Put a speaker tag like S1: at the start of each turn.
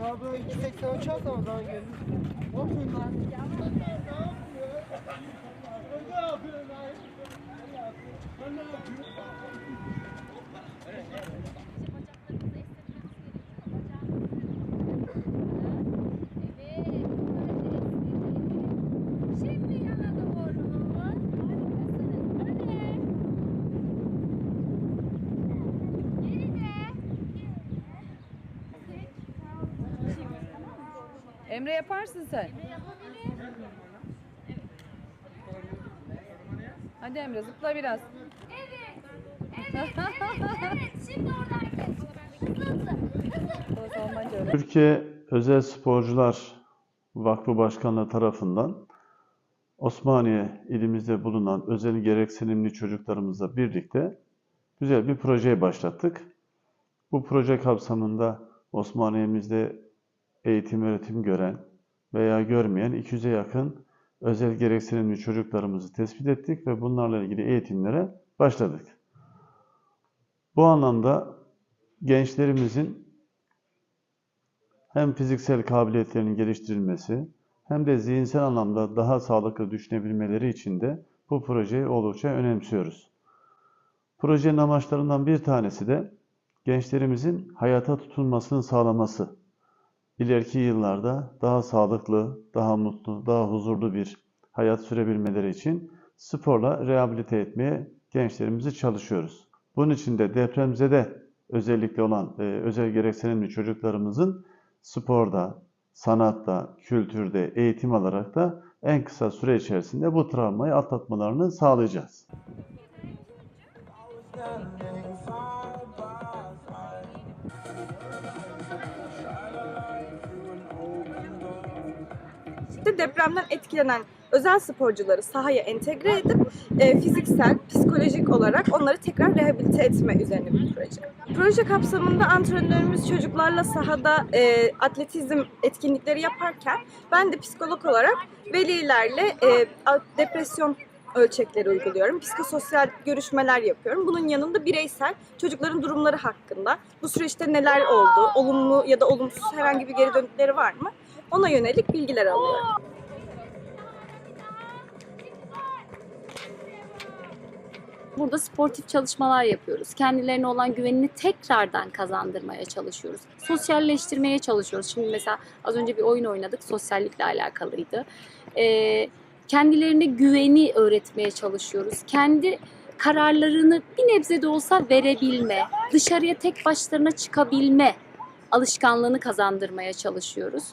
S1: Daha böyle 2.83 az ama daha gelir. Ne
S2: yapıyorsun lan? Ne yapıyorsun? Ne yapıyorsun?
S3: Emre yaparsın sen. Hadi Emre zıpla biraz.
S2: Evet. Evet. Evet. Evet. Şimdi oradan geç. Hızlı hızlı.
S4: Türkiye Özel Sporcular Vakfı Başkanlığı tarafından Osmaniye ilimizde bulunan özel gereksinimli çocuklarımızla birlikte güzel bir projeyi başlattık. Bu proje kapsamında Osmaniye'mizde eğitim öğretim gören veya görmeyen 200'e yakın özel gereksinimli çocuklarımızı tespit ettik ve bunlarla ilgili eğitimlere başladık. Bu anlamda gençlerimizin hem fiziksel kabiliyetlerinin geliştirilmesi hem de zihinsel anlamda daha sağlıklı düşünebilmeleri için de bu projeyi oldukça önemsiyoruz. Projenin amaçlarından bir tanesi de gençlerimizin hayata tutunmasını sağlaması. İleriki yıllarda daha sağlıklı, daha mutlu, daha huzurlu bir hayat sürebilmeleri için sporla rehabilite etmeye gençlerimizi çalışıyoruz. Bunun için de depremzede özellikle olan e, özel gereksinimli çocuklarımızın sporda, sanatta, kültürde, eğitim alarak da en kısa süre içerisinde bu travmayı atlatmalarını sağlayacağız.
S5: De depremden etkilenen özel sporcuları sahaya entegre edip e, fiziksel, psikolojik olarak onları tekrar rehabilite etme üzerine bir proje. Proje kapsamında antrenörümüz çocuklarla sahada e, atletizm etkinlikleri yaparken ben de psikolog olarak velilerle e, depresyon ölçekleri uyguluyorum. Psikososyal görüşmeler yapıyorum. Bunun yanında bireysel çocukların durumları hakkında bu süreçte neler oldu, olumlu ya da olumsuz herhangi bir geri dönükleri var mı? Ona yönelik bilgiler alıyorum.
S6: Burada sportif çalışmalar yapıyoruz. Kendilerine olan güvenini tekrardan kazandırmaya çalışıyoruz. Sosyalleştirmeye çalışıyoruz. Şimdi mesela az önce bir oyun oynadık. Sosyallikle alakalıydı. Ee, kendilerine güveni öğretmeye çalışıyoruz. Kendi kararlarını bir nebze de olsa verebilme, dışarıya tek başlarına çıkabilme alışkanlığını kazandırmaya çalışıyoruz.